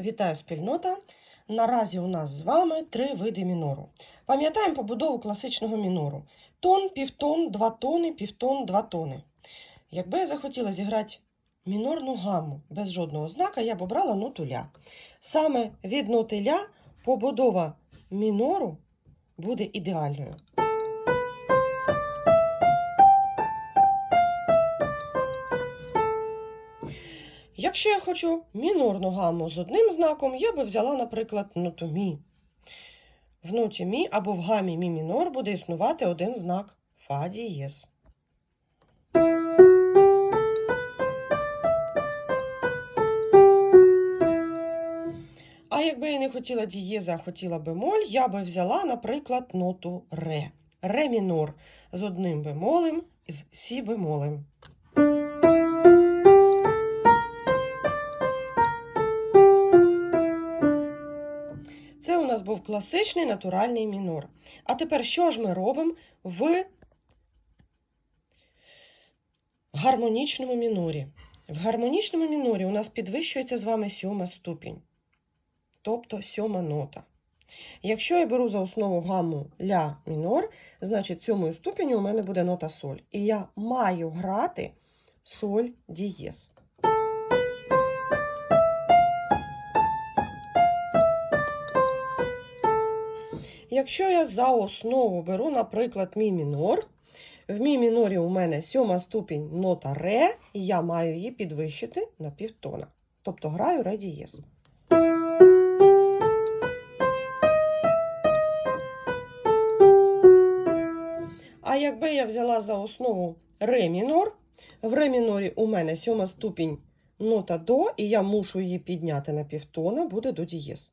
Вітаю спільнота! Наразі у нас з вами три види мінору. Пам'ятаємо побудову класичного мінору: тон, півтон, два тони, півтон, два тони. Якби я захотіла зіграти мінорну гаму без жодного знака, я б обрала ноту ля. Саме від ноти ля побудова мінору буде ідеальною. Якщо я хочу мінорну гаму з одним знаком, я би взяла, наприклад, ноту мі. В ноті мі або в гамі мі мінор буде існувати один знак фа дієс. А якби я не хотіла дієза, а хотіла бемоль, я би взяла, наприклад, ноту ре. Ре мінор з одним бемолем з сі бемолем. Це у нас був класичний натуральний мінор. А тепер що ж ми робимо в гармонічному мінорі? В гармонічному мінорі у нас підвищується з вами сьома ступінь, тобто сьома нота. Якщо я беру за основу гамму ля мінор, значить сьомою ступеню у мене буде нота соль. І я маю грати соль дієс. Якщо я за основу беру, наприклад, мі мінор, в мі мінорі у мене сьома ступінь нота ре, і я маю її підвищити на півтона. Тобто граю ре дієс. А якби я взяла за основу ре мінор, в ре мінорі у мене сьома ступінь нота до, і я мушу її підняти на півтона, буде до дієс.